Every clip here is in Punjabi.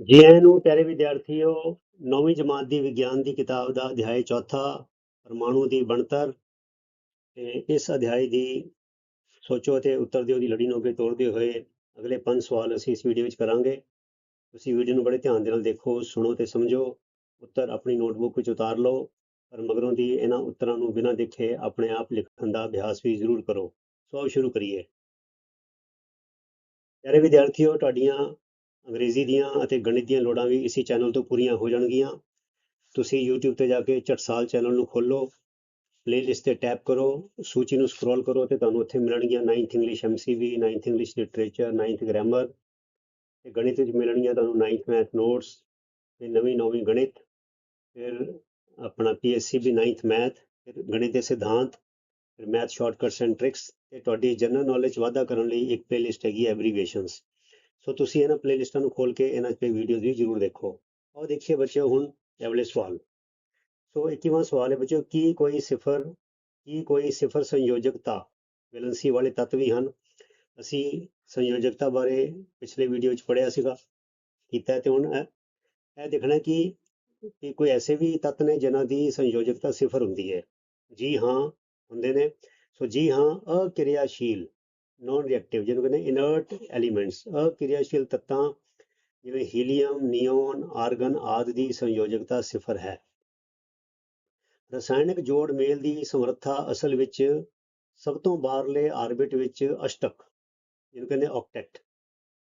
ਜੀ ਆਇਆਂ ਨੂੰ ਪਿਆਰੇ ਵਿਦਿਆਰਥੀਓ, ਨੌਵੀਂ ਜਮਾਤ ਦੀ ਵਿਗਿਆਨ ਦੀ ਕਿਤਾਬ ਦਾ ਅਧਿਆਇ ਚੌਥਾ ਪਰਮਾਣੂ ਦੀ ਬਣਤਰ ਤੇ ਇਸ ਅਧਿਆਇ ਦੀ ਸੋਚੋ ਅਤੇ ਉੱਤਰ ਦਿਓ ਦੀ ਲੜੀ ਨੂੰ ਅੱਗੇ ਤੋਰਦੇ ਹੋਏ ਅਗਲੇ ਪੰਜ ਸਵਾਲ ਅਸੀਂ ਇਸ ਵੀਡੀਓ ਵਿੱਚ ਕਰਾਂਗੇ। ਤੁਸੀਂ ਵੀਡੀਓ ਨੂੰ ਬੜੇ ਧਿਆਨ ਦੇ ਨਾਲ ਦੇਖੋ, ਸੁਣੋ ਤੇ ਸਮਝੋ। ਉੱਤਰ ਆਪਣੀ ਨੋਟਬੁੱਕ ਵਿੱਚ ਉਤਾਰ ਲਓ, ਪਰ ਮਗਰੋਂ ਦੀ ਇਹਨਾਂ ਉੱਤਰਾਂ ਨੂੰ ਬਿਨਾਂ ਦੇਖੇ ਆਪਣੇ ਆਪ ਲਿਖਣ ਦਾ ਅਭਿਆਸ ਵੀ ਜ਼ਰੂਰ ਕਰੋ। ਸੋ ਆਓ ਸ਼ੁਰੂ ਕਰੀਏ। ਪਿਆਰੇ ਵਿਦਿਆਰਥੀਓ, ਤੁਹਾਡੀਆਂ ਅੰਗਰੇਜ਼ੀ ਦੀਆਂ ਅਤੇ ਗਣਿਤ ਦੀਆਂ ਲੋੜਾਂ ਵੀ ਇਸੇ ਚੈਨਲ ਤੋਂ ਪੂਰੀਆਂ ਹੋ ਜਾਣਗੀਆਂ। ਤੁਸੀਂ YouTube ਤੇ ਜਾ ਕੇ ਝਟਸਾਲ ਚੈਨਲ ਨੂੰ ਖੋਲੋ ਪਲੇਲਿਸਟ ਤੇ ਟੈਪ ਕਰੋ, ਸੂਚੀ ਨੂੰ ਸਕਰੋਲ ਕਰੋ ਤੇ ਤੁਹਾਨੂੰ ਉੱਥੇ ਮਿਲਣਗੀਆਂ 9th English MCV 9th English literature 9th grammar ਤੇ ਗਣਿਤ ਵਿੱਚ ਮਿਲਣਗੀਆਂ ਤੁਹਾਨੂੰ 9th ਮੈਥ ਨੋਟਸ ਤੇ ਨਵੀਂ ਨੌਵੀਂ ਗਣਿਤ, ਫਿਰ ਆਪਣਾ PSC ਵੀ 9th ਮੈਥ ਫਿਰ ਗਣਿਤ ਦੇ ਸਿਧਾਂਤ, ਫਿਰ ਮੈਥ ਸ਼ਾਰਟਕਟਸ ਐਂਡ ਟ੍ਰਿਕਸ ਤੇ ਤੁਹਾਡੀ ਜਨਰਲ ਨੌਲੇਜ ਵਾਧਾ ਕਰਨ ਲਈ ਇੱਕ ਪਲੇਲਿਸਟ ਹੈਗੀ ਐਬਰੀਵੇਸ਼ਨਸ ਸੋ ਤੁਸੀਂ ਇਹਨਾਂ ਪਲੇਲਿਸਟਾਂ ਨੂੰ ਖੋਲ ਕੇ ਇਹਨਾਂ ਤੇ ਵੀਡੀਓਜ਼ ਵੀ ਜ਼ਰੂਰ ਦੇਖੋ। ਆਓ ਦੇਖੀਏ ਬੱਚਿਓ ਹੁਣ ਇਹ ਸਵਾਲ। ਸੋ 21ਵਾਂ ਸਵਾਲ ਹੈ ਬੱਚਿਓ, ਕੀ ਕੋਈ ਸਿਫਰ, ਕੀ ਕੋਈ ਸਿਫਰ ਸੰਯੋਜਕਤਾ? ਵੈਲੈਂਸੀ ਵਾਲੇ ਤੱਤ ਵੀ ਹਨ। ਅਸੀਂ ਸੰਯੋਜਕਤਾ ਬਾਰੇ ਪਿਛਲੇ ਵੀਡੀਓ ਵਿੱਚ ਪੜ੍ਹਿਆ ਸੀਗਾ, ਕੀਤਾ ਤੇ ਹੁਣ ਇਹ ਇਹ ਦੇਖਣਾ ਕਿ ਕਿ ਕੋਈ ਐਸੇ ਵੀ ਤੱਤ ਨੇ ਜਿਨ੍ਹਾਂ ਦੀ ਸੰਯੋਜਕਤਾ ਸਿਫਰ ਹੁੰਦੀ ਹੈ। ਜੀ ਹਾਂ, ਹੁੰਦੇ ਨੇ। ਸੋ ਜੀ ਹਾਂ, ਅਕਿਰਿਆਸ਼ੀਲ। ਨਾਨ ਰਿਐਕਟਿਵ ਜਿਹਨੂੰ ਕਹਿੰਦੇ ਇਨਰਟ ਐਲੀਮੈਂਟਸ ਅਕਿਰਿਆਸ਼ੀਲ ਤੱਤਾਂ ਜਿਵੇਂ ਹੀਲੀਅਮ, ਨਿਓਨ, ਆਰਗਨ ਆਦਿ ਦੀ ਸੰਯੋਜਕਤਾ ਸਿਫਰ ਹੈ। ਰਸਾਇਣਿਕ ਜੋੜ ਮੇਲ ਦੀ ਸਮਰੱਥਾ ਅਸਲ ਵਿੱਚ ਸਭ ਤੋਂ ਬਾਹਰਲੇ ਆਰਬਿਟ ਵਿੱਚ ਅਸ਼ਟਕ, ਜਿਹਨੂੰ ਕਹਿੰਦੇ ਆਕਟੈਟ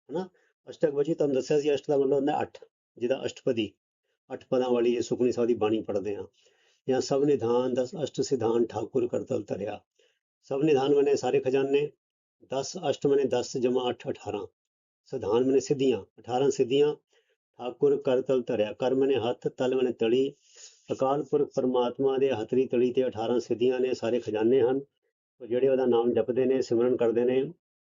ਹਨਾ? ਅਸ਼ਟਕ ਵਜੀ ਤੁਹਾਨੂੰ ਦੱਸਿਆ ਸੀ, ਅਸ਼ਟ ਦਾ ਮਤਲਬ ਹੁੰਦਾ 8 ਜਿਹਦਾ ਅਸ਼ਟਪਦੀ, ਅੱਠ ਪਦਾਂ ਵਾਲੀ ਇਹ ਸੁਖਨੀ ਸਾਹਿਬ ਦੀ ਬਾਣੀ ਪੜ੍ਹਦੇ ਆ ਜਾਂ ਸਭ ਨਿਧਾਨ ਦਸ ਅਸ਼ਟ ਸਿਧਾਨ ਠਾਕੁਰ ਕਰਤਲ ਧਰਿਆ। ਸਭ ਨਿਧਾਨ ਬਣੇ ਸਾਰੇ ਖਜ਼ਾਨੇ 10 ਅਸ਼ਟ ਮਨੇ 10 ਜਮਾ 8 18 ਸਿਧਾਨ ਮਨੇ ਸਿੱਧੀਆਂ 18 ਸਿੱਧੀਆਂ। ਠਾਕੁਰ ਕਰ ਤਲ ਧਰਿਆ, ਕਰਮ ਨੇ ਹੱਥ, ਤਲ ਮਨੇ ਤਲੀ। ਅਕਾਲ ਪੁਰਖ ਪਰਮਾਤਮਾ ਦੇ ਹਥਰੀ ਤਲੀ ਤੇ 18 ਸਿੱਧੀਆਂ ਨੇ ਸਾਰੇ ਖਜ਼ਾਨੇ ਹਨ। ਉਹ ਜਿਹੜੇ ਉਹਦਾ ਨਾਮ ਜਪਦੇ ਨੇ, ਸਿਮਰਨ ਕਰਦੇ ਨੇ,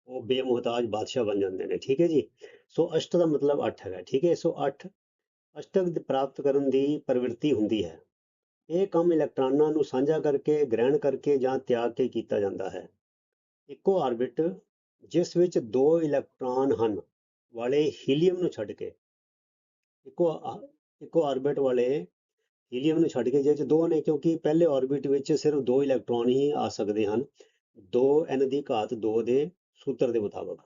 ਉਹ ਬੇਮੁਹਤਾਜ ਬਾਦਸ਼ਾਹ ਬਣ ਜਾਂਦੇ ਨੇ, ਠੀਕ ਹੈ ਜੀ? ਸੋ ਅਸ਼ਟ ਦਾ ਮਤਲਬ 8 ਹੈਗਾ, ਠੀਕ ਹੈ? ਸੋ 8 ਅਸ਼ਟਕ ਪ੍ਰਾਪਤ ਕਰਨ ਦੀ ਪ੍ਰਵਿਰਤੀ ਹੁੰਦੀ ਹੈ। ਇਹ ਕੰਮ ਇਲੈਕਟ੍ਰਾਨਾਂ ਨੂੰ ਸਾਂਝਾ ਕਰਕੇ, ਗ੍ਰਹਿਣ ਕਰਕੇ ਜਾਂ ਤਿਆਗ ਕੇ ਕੀਤਾ ਜਾਂਦਾ ਹੈ। ਇੱਕੋ ਆਰਬਿਟ ਜਿਸ ਵਿੱਚ ਦੋ ਇਲੈਕਟ੍ਰੋਨ ਹਨ, ਵਾਲੇ ਹੀਲੀਅਮ ਨੂੰ ਛੱਡ ਕੇ। ਇੱਕੋ ਆ- ਇੱਕੋ ਆਰਬਿਟ ਵਾਲੇ ਹੀਲੀਅਮ ਨੂੰ ਛੱਡ ਕੇ ਜਿਹਦੇ ਚ ਦੋ ਨੇ, ਕਿਉਂਕਿ ਪਹਿਲੇ ਆਰਬਿਟ ਵਿੱਚ ਸਿਰਫ ਦੋ ਇਲੈਕਟ੍ਰੋਨ ਹੀ ਆ ਸਕਦੇ ਹਨ। 2n ਦੀ ਘਾਤ 2 ਦੇ ਸੂਤਰ ਦੇ ਮੁਤਾਬਕ।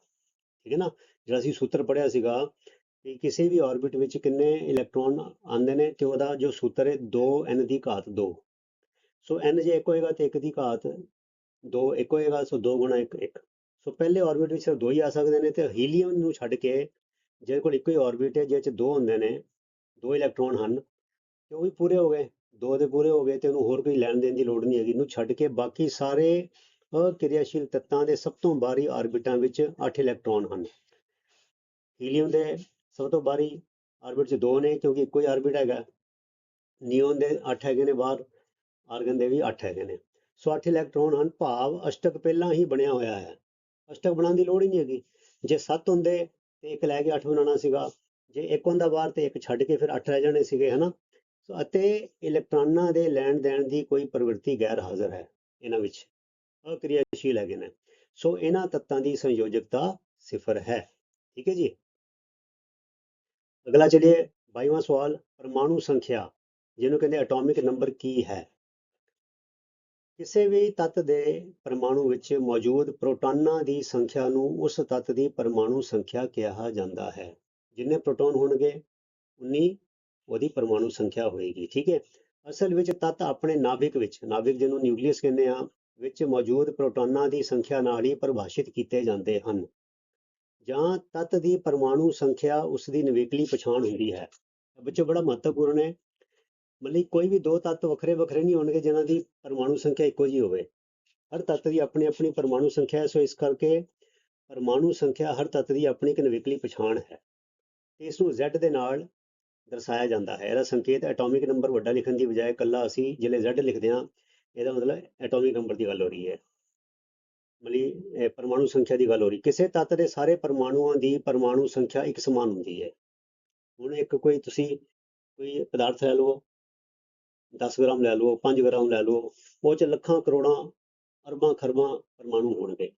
ਠੀਕ ਹੈ ਨਾ? ਜਿਹੜਾ ਅਸੀਂ ਸੂਤਰ ਪੜਿਆ ਸੀਗਾ ਕਿ ਕਿਸੇ ਵੀ ਆਰਬਿਟ ਵਿੱਚ ਕਿੰਨੇ ਇਲੈਕਟ੍ਰੋਨ ਆਉਂਦੇ ਨੇ ਤੇ ਉਹਦਾ ਜੋ ਸੂਤਰ ਹੈ 2n ਦੀ ਘਾਤ 2 ਸੋ n ਜੇ ਇੱਕ ਹੋਏਗਾ ਤੇ 1 ਦੀ ਘਾਤ 2 ਇੱਕ ਹੋਏਗਾ, ਸੋ 2 ਗੁਣਾ 1 1 ਸੋ ਪਹਿਲੇ ਆਰਬਿਟ ਵਿੱਚ ਸਿਰਫ ਦੋ ਹੀ ਆ ਸਕਦੇ ਨੇ ਤੇ ਹੀਲੀਅਮ ਨੂੰ ਛੱਡ ਕੇ ਜਿਹਦੇ ਕੋਲ ਇੱਕੋ ਹੀ ਆਰਬਿਟ ਹੈ, ਜਿਹਦੇ ਚ ਦੋ ਹੁੰਦੇ ਨੇ, ਦੋ ਇਲੈਕਟ੍ਰੋਨ ਹਨ, ਤੇ ਉਹ ਵੀ ਪੂਰੇ ਹੋ ਗਏ, ਦੋ ਦੇ ਪੂਰੇ ਹੋ ਗਏ ਤੇ ਉਹਨੂੰ ਹੋਰ ਕੋਈ ਲੈਣ ਦੇਣ ਦੀ ਲੋੜ ਨਹੀਂ ਹੈਗੀ, ਇਹਨੂੰ ਛੱਡ ਕੇ ਬਾਕੀ ਸਾਰੇ ਕਿਰਿਆਸ਼ੀਲ ਤੱਤਾਂ ਦੇ ਸਭ ਤੋਂ ਬਾਹਰੀ ਆਰਬਿਟਾਂ ਵਿੱਚ 8 ਇਲੈਕਟ੍ਰੋਨ ਹਨ। ਹੀਲੀਅਮ ਦੇ ਸਭ ਤੋਂ ਬਾਹਰੀ ਆਰਬਿਟ 'ਚ ਦੋ ਨੇ, ਕਿਉਂਕਿ ਇੱਕੋ ਹੀ ਆਰਬਿਟ ਹੈਗਾ ਨਿਓਨ ਦੇ 8 ਹੈਗੇ ਨੇ ਬਾਹਰ ਆਰਗਨ ਦੇ ਵੀ 8 ਹੈਗੇ ਨੇ। ਸੋ 8 ਇਲੈਕਟ੍ਰਾਨ ਹਨ ਭਾਵ ਅਸ਼ਟਕ ਪਹਿਲਾਂ ਹੀ ਬਣਿਆ ਹੋਇਆ ਹੈ। ਅਸ਼ਟਕ ਬਣਾਉਣ ਦੀ ਲੋੜ ਹੀ ਨਹੀਂ ਹੈਗੀ। ਜੇ 7 ਹੁੰਦੇ ਤੇ ਇੱਕ ਲੈ ਕੇ 8 ਬਣਾਉਣਾ ਸੀਗਾ। ਜੇ ਇੱਕ ਹੁੰਦਾ ਬਾਹਰ ਤੇ ਇੱਕ ਛੱਡ ਕੇ ਫਿਰ 8 ਰਹਿ ਜਾਣੇ ਸੀਗੇ, ਹਨਾ? ਸੋ ਅਤੇ ਇਲੈਕਟ੍ਰੋਨਾਂ ਦੇ ਲੈਣ ਦੇਣ ਦੀ ਕੋਈ ਪ੍ਰਵਿਰਤੀ ਗੈਰ ਹਾਜ਼ਰ ਹੈ ਇਹਨਾਂ ਵਿੱਚ। ਅਕਿਰਿਆਸ਼ੀਲ ਹੈਗੇ ਨੇ। ਸੋ ਇਹਨਾਂ ਤੱਤਾਂ ਦੀ ਸੰਯੋਜਕਤਾ ਸਿਫਰ ਹੈ। ਠੀਕ ਹੈ ਜੀ? ਅਗਲਾ ਚਲਿਏ 22ਵਾਂ ਸਵਾਲ। ਪਰਮਾਣੂ ਸੰਖਿਆ, ਜਿਹਨੂੰ ਕਹਿੰਦੇ ਐਟੋਮਿਕ ਨੰਬਰ ਕੀ ਹੈ? ਕਿਸੇ ਵੀ ਤੱਤ ਦੇ ਪਰਮਾਣੂ ਵਿੱਚ ਮੌਜੂਦ ਪ੍ਰੋਟਾਨਾਂ ਦੀ ਸੰਖਿਆ ਨੂੰ ਉਸ ਤੱਤ ਦੀ ਪਰਮਾਣੂ ਸੰਖਿਆ ਕਿਹਾ ਜਾਂਦਾ ਹੈ, ਜਿੰਨੇ ਪ੍ਰੋਟੋਨ ਹੋਣਗੇ, ਉਨੀ ਉਹਦੀ ਪਰਮਾਣੂ ਸੰਖਿਆ ਹੋਏਗੀ, ਠੀਕ ਹੈ? ਅਸਲ ਵਿੱਚ ਤੱਤ ਆਪਣੇ ਨਾਭਿਕ ਵਿੱਚ, ਨਾਭਿਕ ਜਿਹਨੂੰ ਨਿਊਕਲੀਅਸ ਕਹਿੰਦੇ ਆ, ਵਿੱਚ ਮੌਜੂਦ ਪ੍ਰੋਟਾਨਾਂ ਦੀ ਸੰਖਿਆ ਨਾਲ ਹੀ ਪਰਿਭਾਸ਼ਿਤ ਕੀਤੇ ਜਾਂਦੇ ਹਨ, ਜਾਂ ਤੱਤ ਦੀ ਪਰਮਾਣੂ ਸੰਖਿਆ ਉਸ ਦੀ ਨਿਵੇਕਲੀ ਪਛਾਣ ਹੁੰਦੀ ਹੈ। ਇਹ ਬੜਾ ਮਹੱਤਵਪੂਰਨ ਹੈ ਮਤਲਬ ਕੋਈ ਵੀ ਦੋ ਤੱਤ ਵੱਖਰੇ ਵੱਖਰੇ ਨਹੀਂ ਹੋਣਗੇ ਜਿਨ੍ਹਾਂ ਦੀ ਪਰਮਾਣੂ ਸੰਖਿਆ ਇੱਕੋ ਜਿਹੀ ਹੋਵੇ। ਹਰ ਤੱਤ ਦੀ ਆਪਣੀ ਆਪਣੀ ਪਰਮਾਣੂ ਸੰਖਿਆ ਹੈ, ਸੋ ਇਸ ਕਰਕੇ ਪਰਮਾਣੂ ਸੰਖਿਆ ਹਰ ਤੱਤ ਦੀ ਆਪਣੀ ਇੱਕ ਨਿਵੇਕਲੀ ਪਛਾਣ ਹੈ। ਤੇ ਇਸ ਨੂੰ Z ਦੇ ਨਾਲ ਦਰਸਾਇਆ ਜਾਂਦਾ ਹੈ। ਇਹਦਾ ਸੰਕੇਤ ਐਟੋਮਿਕ ਨੰਬਰ ਵੱਡਾ ਲਿਖਣ ਦੀ ਬਜਾਏ ਕੱਲਾ ਅਸੀਂ ਜਿਹੜੇ Z ਲਿਖਦੇ ਹਾਂ, ਇਹਦਾ ਮਤਲਬ ਐਟੋਮਿਕ ਨੰਬਰ ਦੀ ਗੱਲ ਹੋ ਰਹੀ ਹੈ। ਮਤਲਬ ਪਰਮਾਣੂ ਸੰਖਿਆ ਦੀ ਗੱਲ ਹੋ ਰਹੀ। ਕਿਸੇ ਤੱਤ ਦੇ ਸਾਰੇ ਪਰਮਾਣੂਆਂ ਦੀ ਪਰਮਾਣੂ ਸੰਖਿਆ ਇੱਕ ਸਮਾਨ ਹੁੰਦੀ ਹੈ। ਹੁਣ ਇੱਕ ਕੋਈ ਤੁਸੀਂ ਕੋਈ ਪਦਾਰਥ ਲੈ ਲਓ 10 ਗ੍ਰਾਮ ਲੈ ਲਓ 5 ਗ੍ਰਾਮ ਲੈ ਲਓ, ਉਹ ਚ ਲੱਖਾਂ, ਕਰੋੜਾਂ, ਅਰਬਾਂ, ਖਰਬਾਂ ਪਰਮਾਣੂ ਹੋਣਗੇ।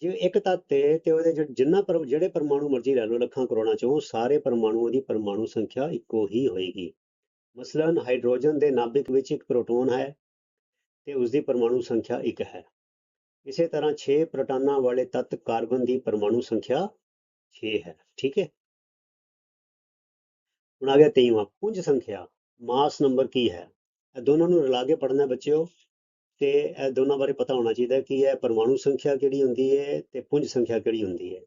ਜੇ ਇੱਕ ਤੱਤ ਹੈ ਤੇ ਉਹਦੇ ਜਿ- ਜਿੰਨਾ ਪਰ, ਜਿਹੜੇ ਪਰਮਾਣੂ ਮਰਜ਼ੀ ਲੈ ਲਓ, ਲੱਖਾਂ, ਕਰੋੜਾਂ ਚੋਂ ਸਾਰੇ ਪਰਮਾਣੂਆਂ ਦੀ ਪਰਮਾਣੂ ਸੰਖਿਆ ਇੱਕੋ ਹੀ ਹੋਏਗੀ। ਮਸਲਨ, ਹਾਈਡਰੋਜਨ ਦੇ ਨਾਭਿਕ ਵਿੱਚ ਇੱਕ ਪ੍ਰੋਟੋਨ ਹੈ ਤੇ ਉਸ ਦੀ ਪਰਮਾਣੂ ਸੰਖਿਆ ਇੱਕ ਹੈ। ਇਸੇ ਤਰ੍ਹਾਂ 6 ਪ੍ਰੋਟਾਨਾਂ ਵਾਲੇ ਤੱਤ ਕਾਰਬਨ ਦੀ ਪਰਮਾਣੂ ਸੰਖਿਆ 6 ਹੈ। ਠੀਕ ਹੈ? ਹੁਣ ਆ ਗਿਆ 23ਵਾਂ ਪੁੰਜ ਸੰਖਿਆ। ਮਾਸ ਨੰਬਰ ਕੀ ਹੈ? ਇਹ ਦੋਨਾਂ ਨੂੰ ਰਲਾ ਕੇ ਪੜ੍ਹਨਾ ਬੱਚਿਓ, ਤੇ ਇਹ ਦੋਨਾਂ ਬਾਰੇ ਪਤਾ ਹੋਣਾ ਚਾਹੀਦਾ ਕਿ ਇਹ ਪਰਮਾਣੂ ਸੰਖਿਆ ਕਿਹੜੀ ਹੁੰਦੀ ਹੈ ਤੇ ਪੁੰਜ ਸੰਖਿਆ ਕਿਹੜੀ ਹੁੰਦੀ ਹੈ।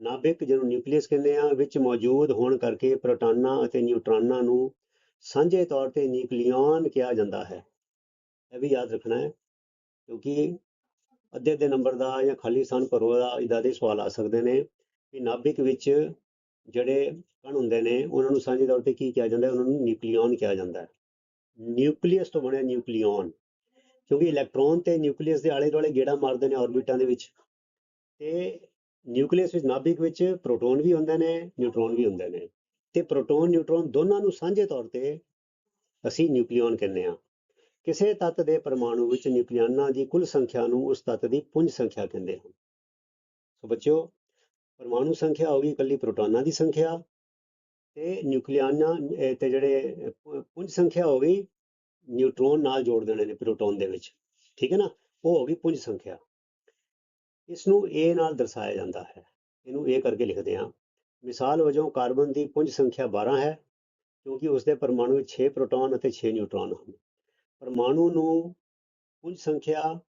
ਨਾਭਿਕ ਜਿਹਨੂੰ ਨਿਊਕਲੀਅਸ ਕਹਿੰਦੇ ਆ, ਵਿੱਚ ਮੌਜੂਦ ਹੋਣ ਕਰਕੇ ਪ੍ਰੋਟਾਨਾਂ ਅਤੇ ਨਿਊਟਰਾਨਾਂ ਨੂੰ ਸਾਂਝੇ ਤੌਰ ਤੇ ਨਿਊਕਲੀਅਨ ਕਿਹਾ ਜਾਂਦਾ ਹੈ। ਇਹ ਵੀ ਯਾਦ ਰੱਖਣਾ ਹੈ, ਕਿਉਂਕਿ ਅੱਧੇ ਅੱਧੇ ਨੰਬਰ ਦਾ ਜਾਂ ਖਾਲੀ ਸਥਾਨ ਭਰੋ ਦਾ ਇਦਾਂ ਦੇ ਸਵਾਲ ਆ ਸਕਦੇ ਨੇ ਕਿ ਨਾਭਿਕ ਵਿੱਚ ਜਿਹੜੇ ਕਣ ਹੁੰਦੇ ਨੇ ਉਹਨਾਂ ਨੂੰ ਸਾਂਝੇ ਤੌਰ ਤੇ ਕੀ ਕਿਹਾ ਜਾਂਦਾ ਹੈ? ਉਹਨਾਂ ਨੂੰ ਨਿਊਕਲੀਓਨ ਕਿਹਾ ਜਾਂਦਾ ਹੈ। ਨਿਊਕਲੀਅਸ ਤੋਂ ਬਣਿਆ ਨਿਊਕਲੀਓਨ ਕਿਉਂਕਿ ਇਲੈਕਟ੍ਰੋਨ ਤੇ ਨਿਊਕਲੀਅਸ ਦੇ ਆਲੇ ਦੁਆਲੇ ਗੇੜਾ ਮਾਰਦੇ ਨੇ ਆਰਬਿਟਾਂ ਦੇ ਵਿੱਚ। ਤੇ ਨਿਊਕਲੀਅਸ ਵਿੱਚ ਨਾਭਿਕ ਵਿੱਚ ਪ੍ਰੋਟੋਨ ਵੀ ਹੁੰਦੇ ਨੇ ਨਿਊਟਰੋਨ ਵੀ ਹੁੰਦੇ ਨੇ। ਤੇ ਪ੍ਰੋਟੋਨ ਨਿਊਟਰੋਨ ਦੋਨਾਂ ਨੂੰ ਸਾਂਝੇ ਤੌਰ ਤੇ ਅਸੀਂ ਨਿਊਕਲੀਓਨ ਕਹਿੰਦੇ ਹਾਂ। ਕਿਸੇ ਤੱਤ ਦੇ ਪਰਮਾਣੂ ਵਿੱਚ ਨਿਊਕਲੀਆਨਾਂ ਦੀ ਕੁੱਲ ਸੰਖਿਆ ਨੂੰ ਉਸ ਤੱਤ ਦੀ ਪੁੰਜ ਸੰਖਿਆ ਕਹਿੰਦੇ ਹਨ। ਸੋ ਬੱਚਿਓ ਪਰਮਾਣੂ ਸੰਖਿਆ ਹੋ ਗਈ, ਇਕੱਲੀ ਪ੍ਰੋਟੋਨਾਂ ਦੀ ਸੰਖਿਆ ਤੇ ਨਿਊਕਲੀਆਨਾਂ, ਅਹ ਤੇ ਜਿਹੜੇ ਪੁੰਜ ਸੰਖਿਆ ਹੋ ਗਈ, ਨਿਊਟਰੋਨ ਨਾਲ ਜੋੜ ਦੇਣੇ ਨੇ ਪ੍ਰੋਟੋਨ ਦੇ ਵਿੱਚ, ਠੀਕ ਹੈ ਨਾ? ਉਹ ਹੋ ਗਈ ਪੁੰਜ ਸੰਖਿਆ। ਇਸ ਨੂੰ A ਨਾਲ ਦਰਸਾਇਆ ਜਾਂਦਾ ਹੈ। ਇਹਨੂੰ A ਕਰਕੇ ਲਿਖਦੇ ਹਾਂ। ਮਿਸਾਲ ਵਜੋਂ ਕਾਰਬਨ ਦੀ ਪੁੰਜ ਸੰਖਿਆ 12 ਹੈ, ਕਿਉਂਕਿ ਉਸ ਦੇ ਪਰਮਾਣੂ ਵਿੱਚ 6 ਪ੍ਰੋਟੋਨ ਅਤੇ 6 ਨਿਊਟਰੋਨ ਹਨ। ਪਰਮਾਣੂ ਨੂੰ ਪੁੰਜ ਸੰਖਿਆ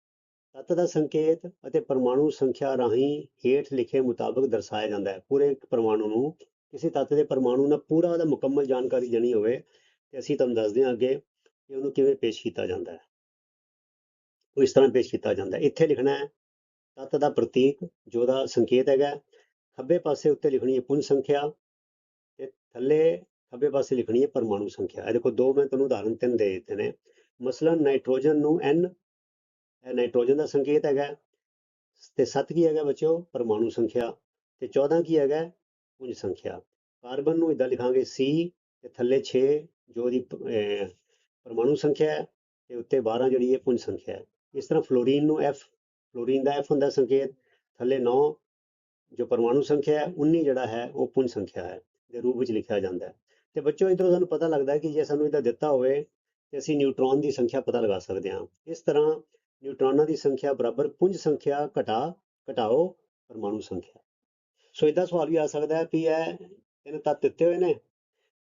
ਤੱਤ ਦਾ ਸੰਕੇਤ ਅਤੇ ਪਰਮਾਣੂ ਸੰਖਿਆ ਰਾਹੀਂ ਹੇਠ ਲਿਖੇ ਮੁਤਾਬਕ ਦਰਸਾਇਆ ਜਾਂਦਾ ਹੈ। ਪੂਰੇ ਪਰਮਾਣੂ ਨੂੰ ਕਿਸੇ ਤੱਤ ਦੇ ਪਰਮਾਣੂ ਨਾਲ ਪੂਰਾ ਉਹਦਾ ਮੁਕੰਮਲ ਜਾਣਕਾਰੀ ਦੇਣੀ ਹੋਵੇ ਤੇ ਅਸੀਂ ਤੁਹਾਨੂੰ ਦੱਸਦੇ ਹਾਂ ਅੱਗੇ ਕਿ ਉਹਨੂੰ ਕਿਵੇਂ ਪੇਸ਼ ਕੀਤਾ ਜਾਂਦਾ ਹੈ। ਉਹ ਇਸ ਤਰ੍ਹਾਂ ਪੇਸ਼ ਕੀਤਾ ਜਾਂਦਾ ਹੈ। ਇੱਥੇ ਲਿਖਣਾ ਹੈ, ਤੱਤ ਦਾ ਪ੍ਰਤੀਕ, ਜੋ ਉਹਦਾ ਸੰਕੇਤ ਹੈਗਾ ਖੱਬੇ ਪਾਸੇ ਉੱਤੇ ਲਿਖਣੀ ਹੈ ਪੁੰਜ ਸੰਖਿਆ ਤੇ ਥੱਲੇ ਖੱਬੇ ਪਾਸੇ ਲਿਖਣੀ ਹੈ ਪਰਮਾਣੂ ਸੰਖਿਆ। ਇਹ ਦੇਖੋ ਦੋ ਮੈਂ ਤੁਹਾਨੂੰ ਉਦਾਹਰਨ ਤਿੰਨ ਦੇ ਦਿੱਤੇ ਨੇ। ਮਸਲਨ ਨਾਈਟ੍ਰੋਜਨ ਨੂੰ N ਇਹ ਨਾਈਟ੍ਰੋਜਨ ਦਾ ਸੰਕੇਤ ਹੈਗਾ। ਤੇ 7 ਕੀ ਹੈਗਾ ਬੱਚਿਓ? ਪਰਮਾਣੂ ਸੰਖਿਆ। ਤੇ 14 ਕੀ ਹੈਗਾ? ਪੁੰਜ ਸੰਖਿਆ। ਕਾਰਬਨ ਨੂੰ ਇਦਾਂ ਲਿਖਾਂਗੇ C ਤੇ ਥੱਲੇ 6 ਜੋ ਦੀ ਪਰਮਾਣੂ ਸੰਖਿਆ ਹੈ, ਤੇ ਉੱਤੇ 12 ਜਿਹੜੀ ਹੈ ਪੁੰਜ ਸੰਖਿਆ ਹੈ। ਇਸ ਤਰ੍ਹਾਂ ਫਲੋਰੀਨ ਨੂੰ F ਫਲੋਰੀਨ ਦਾ F ਹੁੰਦਾ ਸੰਕੇਤ। ਥੱਲੇ 9 ਜੋ ਪਰਮਾਣੂ ਸੰਖਿਆ ਹੈ 19 ਜਿਹੜਾ ਹੈ, ਉਹ ਪੁੰਜ ਸੰਖਿਆ ਹੈ, ਦੇ ਰੂਪ ਵਿੱਚ ਲਿਖਿਆ ਜਾਂਦਾ ਹੈ। ਤੇ ਬੱਚਿਓ, ਇਧਰੋਂ ਸਾਨੂੰ ਪਤਾ ਲੱਗਦਾ ਕਿ ਜੇ ਸਾਨੂੰ ਇਹਦਾ ਦਿੱਤਾ ਹੋਵੇ, ਤੇ ਅਸੀਂ ਨਿਊਟ੍ਰੋਨ ਦੀ ਸੰਖਿਆ ਪਤਾ ਲਗਾ ਸਕਦੇ ਹਾਂ। ਇਸ ਤਰ੍ਹਾਂ ਨਿਊਟਰੋਨਾਂ ਦੀ ਸੰਖਿਆ ਬਰਾਬਰ ਪੁੰਜ ਸੰਖਿਆ ਘਟਾ, ਘਟਾਓ ਪਰਮਾਣੂ ਸੰਖਿਆ। ਸੋ ਇਹਦਾ ਸਵਾਲ ਵੀ ਆ ਸਕਦਾ ਹੈ ਵੀ ਇਹ ਇਹਨੇ ਤੱਤ ਦਿੱਤੇ ਹੋਏ ਨੇ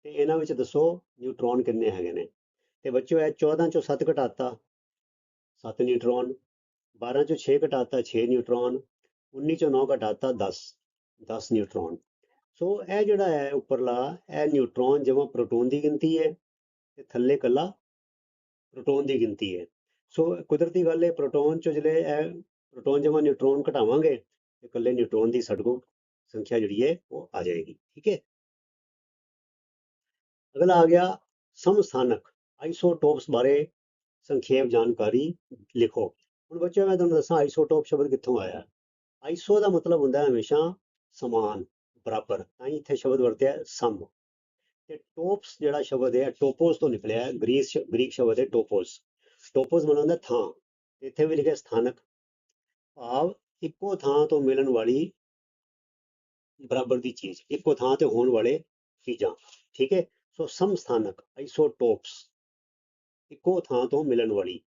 ਤੇ ਇਹਨਾਂ ਵਿੱਚ ਦੱਸੋ ਨਿਊਟਰੋਨ ਕਿੰਨੇ ਹੈਗੇ ਨੇ। ਤੇ ਬੱਚਿਓ, ਇਹ 14 ਚੋਂ 7 ਘਟਾਤਾ 7 ਨਿਊਟਰੋਨ 12 ਚੋਂ 6 ਘਟਾਤਾ 6 ਨਿਊਟਰੋਨ 19 ਚੋਂ 9 ਘਟਾਤਾ 10 10 ਨਿਊਟਰੋਨ। ਸੋ ਇਹ ਜਿਹੜਾ ਹੈ ਉੱਪਰਲਾ, ਇਹ ਨਿਊਟਰੋਨ ਜਿਵੇਂ ਪ੍ਰੋਟੋਨ ਦੀ ਗਿਣਤੀ ਹੈ ਤੇ ਥੱਲੇ ਕੱਲਾ ਪ੍ਰੋਟੋਨ ਦੀ ਗਿਣਤੀ ਹੈ। ਸੋ ਕੁਦਰਤੀ ਗੱਲ ਹੈ ਪ੍ਰੋਟੋਨ ਚੋਂ ਜਿਹੜੇ ਇਹ ਪ੍ਰੋਟੋਨ ਜਿਵੇਂ ਨਿਊਟਰੋਨ ਘਟਾਵਾਂਗੇ, ਤੇ ਇਕੱਲੇ ਨਿਊਟਰੋਨ ਦੀ ਸਾਡੇ ਕੋਲ ਸੰਖਿਆ ਜਿਹੜੀ ਹੈ ਉਹ ਆ ਜਾਏਗੀ, ਠੀਕ ਹੈ? ਅਗਲਾ ਆ ਗਿਆ ਸਮਸਥਾਨਕ, ਆਈਸੋਟੋਪਸ ਬਾਰੇ ਸੰਖੇਪ ਜਾਣਕਾਰੀ ਲਿਖੋ। ਹੁਣ ਬੱਚਿਓ ਮੈਂ ਤੁਹਾਨੂੰ ਦੱਸਾਂ ਆਈਸੋਟੋਪ ਸ਼ਬਦ ਕਿੱਥੋਂ ਆਇਆ? ਆਈਸੋ ਦਾ ਮਤਲਬ ਹੁੰਦਾ ਹੈ ਹਮੇਸ਼ਾ ਸਮਾਨ, ਬਰਾਬਰ, ਤਾਂ ਹੀ ਇੱਥੇ ਸ਼ਬਦ ਵਰਤਿਆ ਸਮ। ਤੇ ਟੋਪਸ ਜਿਹੜਾ ਸ਼ਬਦ ਹੈ, ਟੋਪੋਸ ਤੋਂ ਨਿਕਲਿਆ ਹੈ ਗ੍ਰੀਕ ਗ੍ਰੀਕ ਸ਼ਬਦ ਹੈ ਟੋਪੋਸ। ਟੋਪੋਸ ਬਣਾਉਂਦਾ ਥਾਂ, ਇੱਥੇ ਵੀ ਲਿਖਿਆ ਸਥਾਨਕ। ਭਾਵ ਇੱਕੋ ਥਾਂ ਤੋਂ ਮਿਲਣ ਵਾਲੀ ਬਰਾਬਰ ਦੀ ਚੀਜ਼, ਇੱਕੋ ਥਾਂ ਤੇ ਹੋਣ ਵਾਲੇ ਚੀਜ਼ਾਂ, ਠੀਕ ਹੈ? ਸੋ ਸਮਸਥਾਨਕ, ਆਈਸੋਟੋਪਸ, ਇੱਕੋ ਥਾਂ ਤੋਂ ਮਿਲਣ ਵਾਲੀ।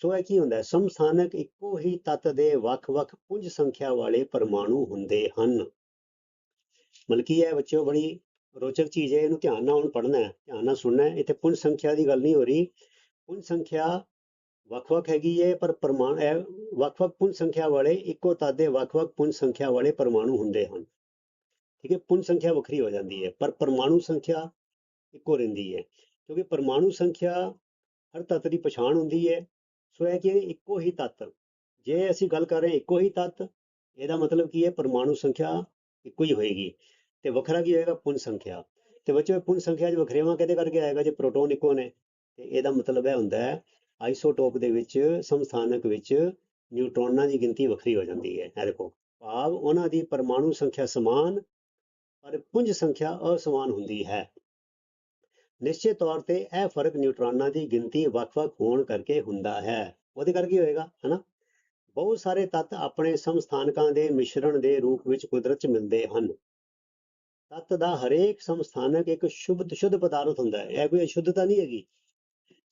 ਸੋ ਇਹ ਕੀ ਹੁੰਦਾ? ਹੈ ਸਮਸਥਾਨਕ ਇੱਕੋ ਹੀ ਤੱਤ ਦੇ ਵੱਖ-ਵੱਖ ਪੁੰਜ ਸੰਖਿਆ ਵਾਲੇ ਪਰਮਾਣੂ ਹੁੰਦੇ ਹਨ। ਮਤਲਬ ਕੀ ਹੈ ਬੱਚਿਓ ਬੜੀ ਰੋਚਕ ਚੀਜ਼ ਹੈ, ਇਹਨੂੰ ਧਿਆਨ ਨਾਲ ਹੁਣ ਪੜ੍ਹਨਾ ਹੈ, ਧਿਆਨ ਨਾਲ ਸੁਣਨਾ ਹੈ। ਇੱਥੇ ਪੁੰਜ ਸੰਖਿਆ ਦੀ ਗੱਲ ਨਹੀਂ ਹੋ ਰਹੀ। ਪੁੰਜ ਸੰਖਿਆ ਵੱਖ-ਵੱਖ ਹੈਗੀ ਹੈ ਪਰ ਪਰਮਾਣੂ, ਇਹ ਵੱਖ-ਵੱਖ ਪੁੰਜ ਸੰਖਿਆ ਵਾਲੇ ਇੱਕੋ ਤੱਤ ਦੇ ਵੱਖ-ਵੱਖ ਪੁੰਜ ਸੰਖਿਆ ਵਾਲੇ ਪਰਮਾਣੂ ਹੁੰਦੇ ਹਨ। ਠੀਕ ਹੈ ਪੁੰਜ ਸੰਖਿਆ ਵੱਖਰੀ ਹੋ ਜਾਂਦੀ ਹੈ ਪਰ ਪਰਮਾਣੂ ਸੰਖਿਆ ਇੱਕੋ ਰਹਿੰਦੀ ਹੈ ਕਿਉਂਕਿ ਪਰਮਾਣੂ ਸੰਖਿਆ ਹਰ ਤੱਤ ਦੀ ਪਛਾਣ ਹੁੰਦੀ ਹੈ ਸੋ ਇਹ ਕਿ ਇੱਕੋ ਹੀ ਤੱਤ, ਜੇ ਅਸੀਂ ਗੱਲ ਕਰ ਰਹੇ ਇੱਕੋ ਹੀ ਤੱਤ, ਇਹਦਾ ਮਤਲਬ ਕੀ ਹੈ ਪਰਮਾਣੂ ਸੰਖਿਆ ਇੱਕੋ ਹੀ ਹੋਏਗੀ। ਤੇ ਵੱਖਰਾ ਕੀ ਹੋਏਗਾ? ਪੁੰਜ ਸੰਖਿਆ। ਤੇ ਬੱਚੇ ਪੁੰਜ ਸੰਖਿਆ ਚ ਵੱਖਰੇਵਾਂ ਕਿਹਦੇ ਕਰਕੇ ਆਏਗਾ? ਜੇ ਪ੍ਰੋਟੋਨ ਇੱਕੋ ਨੇ, ਤੇ ਇਹਦਾ ਮਤਲਬ ਇਹ ਹੁੰਦਾ ਹੈ ਆਈਸੋਟੋਪ ਦੇ ਵਿੱਚ ਸਮਸਥਾਨਕ ਵਿੱਚ ਨਿਊਟਰੋਨਾਂ ਦੀ ਗਿਣਤੀ ਵੱਖਰੀ ਹੋ ਜਾਂਦੀ ਹੈ। ਇਹ ਦੇਖੋ, ਭਾਵ ਉਹਨਾਂ ਦੀ ਪਰਮਾਣੂ ਸੰਖਿਆ ਸਮਾਨ, ਪਰ ਪੁੰਜ ਸੰਖਿਆ ਅਸਮਾਨ ਹੁੰਦੀ ਹੈ। ਨਿਸ਼ਚਿਤ ਤੌਰ ਤੇ ਇਹ ਫ਼ਰਕ ਨਿਊਟਰੋਨਾਂ ਦੀ ਗਿਣਤੀ ਵੱਖ-ਵੱਖ ਹੋਣ ਕਰਕੇ ਹੁੰਦਾ ਹੈ। ਉਹਦੇ ਕਰਕੇ ਹੋਏਗਾ, ਹਨਾ? ਬਹੁਤ ਸਾਰੇ ਤੱਤ ਆਪਣੇ ਸਮਸਥਾਨਕਾਂ ਦੇ ਮਿਸ਼ਰਣ ਦੇ ਰੂਪ ਵਿੱਚ ਕੁਦਰਤ 'ਚ ਮਿਲਦੇ ਹਨ। ਤੱਤ ਦਾ ਹਰੇਕ ਸਮਸਥਾਨਕ ਇੱਕ ਸ਼ੁੱਧ ਸ਼ੁੱਧ ਪਦਾਰਥ ਹੁੰਦਾ ਹੈ। ਇਹ ਕੋਈ ਅਸ਼ੁੱਧਤਾ ਨਹੀਂ ਹੈਗੀ।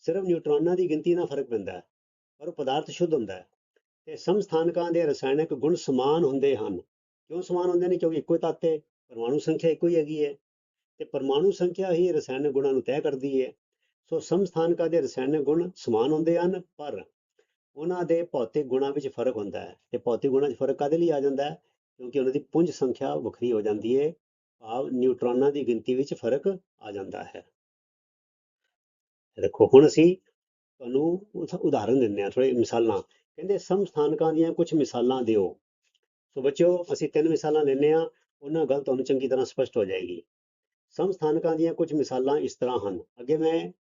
ਸਿਰਫ ਨਿਊਟਰੋਨਾਂ ਦੀ ਗਿਣਤੀ ਨਾਲ ਫ਼ਰਕ ਪੈਂਦਾ ਹੈ, ਪਰ ਉਹ ਪਦਾਰਥ ਸ਼ੁੱਧ ਹੁੰਦਾ ਹੈ। ਤੇ ਸਮਸਥਾਨਕਾਂ ਦੇ ਰਸਾਇਣਕ ਗੁਣ ਸਮਾਨ ਹੁੰਦੇ ਹਨ। ਕਿਉਂ ਸਮਾਨ ਹੁੰਦੇ ਨੇ? ਕਿਉਂਕਿ ਇੱਕੋ ਹੀ ਤੱਤ ਹੈ, ਪਰਮਾਣੂ ਸੰਖਿਆ ਇੱਕੋ ਹੀ ਹੈਗੀ ਹੈ। ਤੇ ਪਰਮਾਣੂ ਸੰਖਿਆ ਹੀ ਰਸਾਇਣਕ ਗੁਣਾਂ ਨੂੰ ਤੈਅ ਕਰਦੀ ਹੈ। ਸੋ ਸਮਸਥਾਨਕਾਂ ਦੇ ਰਸਾਇਣਕ ਗੁਣ ਸਮਾਨ ਹੁੰਦੇ ਹਨ, ਪਰ ਉਹਨਾਂ ਦੇ ਭੌਤਿਕ ਗੁਣਾਂ ਵਿੱਚ ਫ਼ਰਕ ਹੁੰਦਾ ਹੈ। ਤੇ ਭੌਤਿਕ ਗੁਣਾਂ 'ਚ ਫ਼ਰਕ ਕਾਹਦੇ ਲਈ ਆ ਜਾਂਦਾ ਹੈ? ਕਿਉਂਕਿ ਉਹਨਾਂ ਦੀ ਪੁੰਜ ਸੰਖਿਆ ਵੱਖਰੀ ਹੋ ਜਾਂਦੀ ਹੈ। ਭਾਵ ਨਿਊਟਰੋਨਾਂ ਦੀ ਗਿਣਤੀ ਵਿੱਚ ਫ਼ਰਕ ਆ ਜਾਂਦਾ ਹੈ। ਦੇਖੋ, ਹੁਣ ਅਸੀਂ ਤੁਹਾਨੂੰ ਉਦਾਹਰਨ ਦਿੰਦੇ ਹਾਂ ਥੋੜੇ ਮਿਸਾਲਾਂ। ਕਹਿੰਦੇ ਸਮ ਸਥਾਨਕਾਂ ਦੀਆਂ ਕੁਝ ਮਿਸਾਲਾਂ ਦਿਓ। ਸੋ ਬੱਚਿਓ, ਅਸੀਂ ਤਿੰਨ ਮਿਸਾਲਾਂ ਲੈਂਦੇ ਹਾਂ, ਉਹਨਾਂ ਗੱਲ ਤੁਹਾਨੂੰ ਚੰਗੀ ਤਰ੍ਹਾਂ ਸਪਸ਼ਟ ਹੋ ਜਾਏਗੀ। ਸਮ ਸਥਾਨਕਾਂ ਦੀਆਂ ਕੁਝ ਮਿਸਾਲਾਂ ਇਸ ਤਰ੍ਹਾਂ ਹਨ। ਅੱਗੇ ਮੈਂ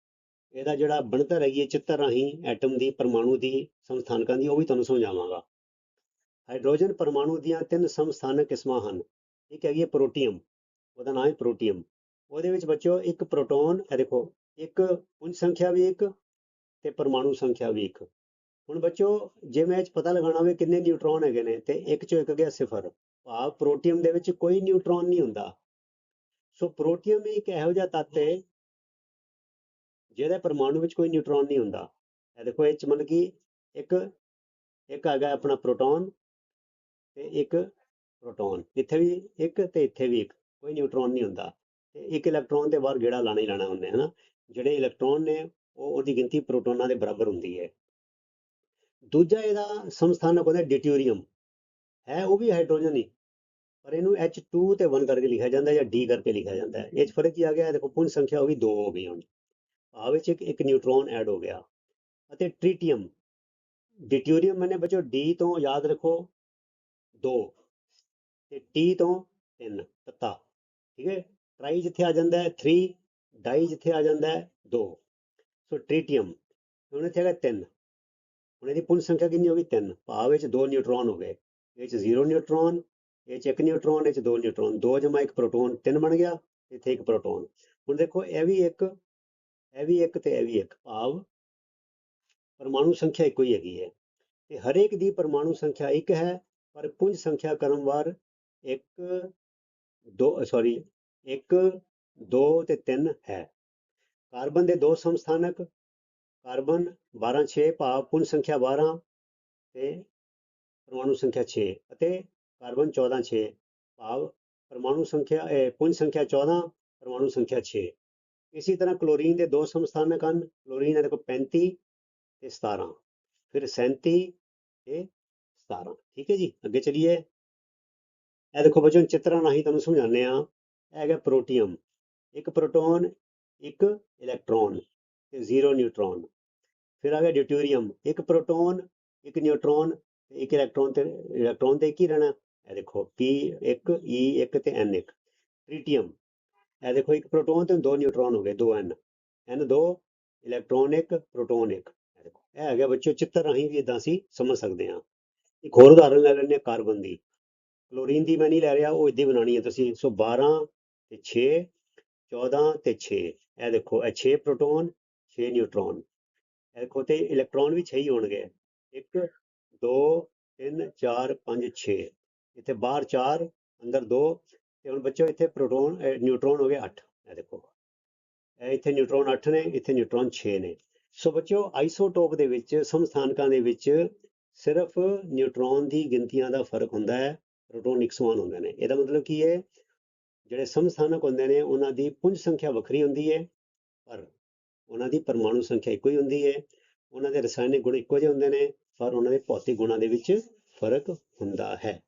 ਇਹਦਾ ਜਿਹੜਾ ਬਣਤਰ ਹੈਗੀ ਹੈ ਚਿੱਤਰ ਰਾਹੀਂ ਐਟਮ ਦੀ, ਪਰਮਾਣੂ ਦੀ ਸਮਸਥਾਨਕਾਂ ਦੀ, ਉਹ ਵੀ ਤੁਹਾਨੂੰ ਸਮਝਾਵਾਂਗਾ। ਹਾਈਡਰੋਜਨ ਪਰਮਾਣੂ ਦੀਆਂ ਤਿੰਨ ਸਮਸਥਾਨਕ ਕਿਸਮਾਂ ਹਨ। ਇੱਕ ਹੈਗੀ ਹੈ ਪ੍ਰੋਟੀਅਮ, ਉਹਦਾ ਨਾਮ ਹੈ ਪ੍ਰੋਟੀਅਮ। ਉਹਦੇ ਵਿੱਚ ਬੱਚਿਓ, ਇੱਕ ਪ੍ਰੋਟੋਨ, ਇਹ ਦੇਖੋ ਇੱਕ ਪੁੰਜ ਸੰਖਿਆ ਵੀ ਇੱਕ ਤੇ ਪਰਮਾਣੂ ਸੰਖਿਆ ਵੀ ਇੱਕ। ਹੁਣ ਬੱਚੋ, ਜੇ ਮੈਂ ਇਹ 'ਚ ਪਤਾ ਲਗਾਉਣਾ ਹੋਵੇ ਕਿੰਨੇ ਨਿਊਟਰੋਨ ਹੈਗੇ ਨੇ ਤੇ ਇੱਕ ਚੋਂ ਇੱਕ ਗਿਆ ਸਿਫਰ। ਭਾਵ ਪ੍ਰੋਟੀਅਮ ਦੇ ਵਿੱਚ ਕੋਈ ਨਿਊਟਰੋਨ ਨਹੀਂ ਹੁੰਦਾ। ਸੋ ਪ੍ਰੋਟੀਅਮ ਇੱਕ ਇਹੋ ਜਿਹਾ ਤੱਤ ਹੈ ਜਿਹਦੇ ਪਰਮਾਣੂ ਵਿੱਚ ਕੋਈ ਨਿਊਟਰੋਨ ਨਹੀਂ ਹੁੰਦਾ। ਇਹ ਦੇਖੋ, ਇਹ 'ਚ ਮਤਲਬ ਕਿ ਇੱਕ ਇੱਕ ਹੈਗਾ ਆਪਣਾ ਪ੍ਰੋਟੋਨ ਤੇ ਇੱਕ ਪ੍ਰੋਟੋਨ। ਇੱਥੇ ਵੀ ਇੱਕ ਤੇ ਇੱਥੇ ਵੀ ਇੱਕ। ਕੋਈ ਨਿਊਟਰੋਨ ਨਹੀਂ ਹੁੰਦਾ। ਤੇ ਇੱਕ ਇਲੈਕਟ੍ਰੋਨ ਦੇ ਬਾਹਰ ਗੇੜਾ ਲਾਣਾ ਹੀ ਲਾਣਾ ਹੁੰਦੇ ਹਨਾ? ਜਿਹੜੇ ਇਲੈਕਟ੍ਰੋਨ ਨੇ, ਉਹ ਉਹਦੀ ਗਿਣਤੀ ਪ੍ਰੋਟੋਨਾਂ ਦੇ ਬਰਾਬਰ ਹੁੰਦੀ ਹੈ। ਦੂਜਾ ਇਹਦਾ ਸਮਸਥਾਨਕ ਹੁੰਦਾ ਡਿਟਿਊਰੀਅਮ। ਹੈ ਉਹ ਵੀ ਹਾਈਡਰੋਜਨ ਹੀ, ਪਰ ਇਹਨੂੰ H2 ਤੇ 1 ਕਰਕੇ ਲਿਖਿਆ ਜਾਂਦਾ ਜਾਂ D ਕਰਕੇ ਲਿਖਿਆ ਜਾਂਦਾ ਹੈ। ਇਹ 'ਚ ਫ਼ਰਕ ਕੀ ਆ ਗਿਆ? ਇਹ ਦੇਖੋ ਪੁੰਜ ਸੰਖਿਆ ਹੋ ਗਈ 2 ਹੋ ਗਈ ਹੁਣ। ਭਾਵ ਵਿੱਚ ਇੱਕ ਇੱਕ ਨਿਊਟਰੋਨ ਐਡ ਹੋ ਗਿਆ। ਅਤੇ ਟ੍ਰੀਟੀਅਮ। ਡਿਟਿਊਰੀਅਮ ਮੈਨੇ ਬੱਚੋ D ਤੋਂ ਯਾਦ ਰੱਖੋ 2 ਤੇ T ਤੋਂ 3 ਤੱਤਾ। ਠੀਕ ਹੈ? ਟਰਾਈ ਜਿੱਥੇ ਆ ਜਾਂਦਾ ਹੈ 3 ਡਾਈ ਜਿੱਥੇ ਆ ਜਾਂਦਾ ਹੈ 2 ਸੋ ਟ੍ਰੀਟੀਅਮ, ਹੁਣ ਇੱਥੇ ਹੈਗਾ 3 ਹੁਣ ਇਹਦੀ ਪੁੰਜ ਸੰਖਿਆ ਕਿੰਨੀ ਹੋ ਗਈ? 3 ਭਾਵ ਵਿੱਚ 2 ਨਿਊਟਰੋਨ ਹੋ ਗਏ। ਇਹ ਚ 0 ਨਿਊਟਰੋਨ, ਇਹ ਚ ਇੱਕ ਨਿਊਟਰੋਨ, ਇਹ ਚ 2 ਨਿਊਟਰੋਨ। 2 ਜਮਾ ਇੱਕ ਪ੍ਰੋਟੋਨ 3 ਬਣ ਗਿਆ, ਇੱਥੇ ਇੱਕ ਪ੍ਰੋਟੋਨ। ਹੁਣ ਦੇਖੋ, ਇਹ ਵੀ ਇੱਕ, ਇਹ ਵੀ ਇੱਕ ਤੇ ਇਹ ਵੀ ਇੱਕ। ਭਾਵ ਪਰਮਾਣੂ ਸੰਖਿਆ ਇੱਕੋ ਹੀ ਹੈਗੀ ਹੈ। ਤੇ ਹਰੇਕ ਦੀ ਪਰਮਾਣੂ ਸੰਖਿਆ ਇੱਕ ਹੈ, ਪਰ ਪੁੰਜ ਸੰਖਿਆ ਕ੍ਰਮਵਾਰ 1 2 ਸੌਰੀ 1 2 ਤੇ 3 ਹੈ। ਕਾਰਬਨ ਦੇ ਦੋ ਸਮਸਥਾਨਕ ਕਾਰਬਨ 12 6 ਭਾਵ ਪੁੰਨ ਸੰਖਿਆ 12 ਤੇ ਪਰਮਾਣੂ ਸੰਖਿਆ 6 ਅਤੇ ਕਾਰਬਨ 14 6 ਭਾਵ ਪਰਮਾਣੂ ਸੰਖਿਆ ਪੁੰਨ ਸੰਖਿਆ 14 ਪਰਮਾਣੂ ਸੰਖਿਆ 6 ਇਸੇ ਤਰ੍ਹਾਂ ਕਲੋਰੀਨ ਦੇ ਦੋ ਸਮਸਥਾਨਕ ਹਨ, ਕਲੋਰੀਨ ਹੈ ਦੇਖੋ 35 ਤੇ 17 ਫਿਰ 37 ਤੇ 17 ਠੀਕ ਹੈ ਜੀ? ਅੱਗੇ ਚਲੀਏ। ਇਹ ਦੇਖੋ ਬੱਚੋ ਚਿੱਤਰਾਂ ਰਾਹੀਂ ਤੁਹਾਨੂੰ ਸਮਝਾਉਂਦੇ ਆ ਇਹ ਹੈਗਾ ਪ੍ਰੋਟੀਅਮ। ਇੱਕ ਪ੍ਰੋਟੋਨ, ਇੱਕ ਇਲੈਕਟ੍ਰੋਨ ਤੇ ਜ਼ੀਰੋ ਨਿਊਟਰੋਨ। ਫਿਰ ਆ ਗਿਆ ਡਿਊਟੇਰੀਅਮ। ਇੱਕ ਪ੍ਰੋਟੋਨ, ਇੱਕ ਨਿਊਟਰੋਨ ਇੱਕ ਇਲੈਕਟ੍ਰੋਨ ਤੇ ਇਲੈਕਟ੍ਰੋਨ ਤੇ ਕੀ ਰਹਿਣਾ? ਇਹ ਦੇਖੋ, P ਇੱਕ E ਇੱਕ ਤੇ N ਇੱਕ। ਟ੍ਰੀਟੀਅਮ। ਇਹ ਦੇਖੋ, ਇੱਕ ਪ੍ਰੋਟੋਨ ਤੇ ਦੋ ਨਿਊਟਰੋਨ ਹੋ ਗਏ, ਦੋ N N ਦੋ, ਇਲੈਕਟ੍ਰੋਨ ਇੱਕ, ਪ੍ਰੋਟੋਨ ਇੱਕ। ਇਹ ਦੇਖੋ, ਇਹ ਹੈਗਾ ਬੱਚਿਓ, ਚਿੱਤਰ ਰਾਹੀਂ ਵੀ ਇਦਾਂ ਅਸੀਂ ਸਮਝ ਸਕਦੇ ਹਾਂ। ਇੱਕ ਹੋਰ ਉਦਾਹਰਨ ਲੈ ਲੈਂਦੇ ਹਾਂ, ਕਾਰਬਨ ਦੀ। ਕਲੋਰੀਨ ਦੀ ਮੈਂ ਨਹੀਂ ਲੈ ਰਿਹਾ, ਉਹ ਇੱਦਾਂ ਹੀ ਬਣਾਉਣੀ ਹੈ ਤੁਸੀਂ, ਸੋ 12 ਤੇ 6 14 ਤੇ 6 ਇਹ ਦੇਖੋ, ਇਹ 6 ਪ੍ਰੋਟੋਨ 6 ਨਿਊਟਰੋਨ। ਇਹ ਦੇਖੋ ਤੇ ਇਲੈਕਟ੍ਰੋਨ ਵੀ 6 ਹੀ ਹੋਣਗੇ। 1 2 3 4 5 6 ਇੱਥੇ ਬਾਹਰ 4 ਅੰਦਰ 2 ਤੇ ਹੁਣ ਬੱਚੋ ਇੱਥੇ ਪ੍ਰੋਟੋਨ, ਇਹ ਨਿਊਟਰੋਨ ਹੋ ਗਏ 8 ਇਹ ਦੇਖੋ। ਇਹ ਇੱਥੇ ਨਿਊਟਰੋਨ 8 ਨੇ, ਇੱਥੇ ਨਿਊਟਰੋਨ 6 ਨੇ। ਸੋ ਬੱਚੋ ਆਈਸੋਟੋਪ ਦੇ ਵਿੱਚ ਸਮਸਥਾਨਕਾਂ ਦੇ ਵਿੱਚ ਸਿਰਫ ਨਿਊਟਰੋਨ ਦੀ ਗਿਣਤੀਆਂ ਦਾ ਫ਼ਰਕ ਹੁੰਦਾ ਹੈ। ਪ੍ਰੋਟੋਨ ਇੱਕ ਸਮਾਨ ਹੁੰਦੇ ਨੇ। ਇਹਦਾ ਮਤਲਬ ਕੀ ਹੈ? ਜਿਹੜੇ ਸਮਸਥਾਨਕ ਹੁੰਦੇ ਨੇ, ਉਹਨਾਂ ਦੀ ਪੁੰਜ ਸੰਖਿਆ ਵੱਖਰੀ ਹੁੰਦੀ ਹੈ ਪਰ ਉਹਨਾਂ ਦੀ ਪਰਮਾਣੂ ਸੰਖਿਆ ਇੱਕੋ ਹੀ ਹੁੰਦੀ ਹੈ ਉਹਨਾਂ ਦੇ ਰਸਾਇਣਿਕ ਗੁਣ ਇੱਕੋ ਜਿਹੇ ਹੁੰਦੇ ਨੇ, ਪਰ ਉਹਨਾਂ ਦੇ ਭੌਤਿਕ ਗੁਣਾਂ ਦੇ ਵਿੱਚ ਫ਼ਰਕ ਹੁੰਦਾ ਹੈ।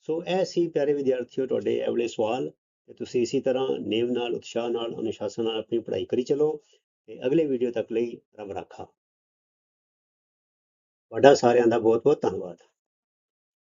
ਸੋ ਇਹ ਸੀ ਪਿਆਰੇ ਵਿਦਿਆਰਥੀਓ, ਤੁਹਾਡੇ ਇਹ ਸਵਾਲ। ਤੇ ਤੁਸੀਂ ਇਸੇ ਤਰ੍ਹਾਂ ਨੇਮ ਨਾਲ, ਉਤਸ਼ਾਹ ਨਾਲ, ਅਨੁਸ਼ਾਸਨ ਨਾਲ ਆਪਣੀ ਪੜ੍ਹਾਈ ਕਰੀ ਚਲੋ ਤੇ ਅਗਲੇ ਵੀਡੀਓ ਤੱਕ ਲਈ ਰੱਬ ਰਾਖਾ। ਤੁਹਾਡਾ ਸਾਰਿਆਂ ਦਾ ਬਹੁਤ ਬਹੁਤ ਧੰਨਵਾਦ।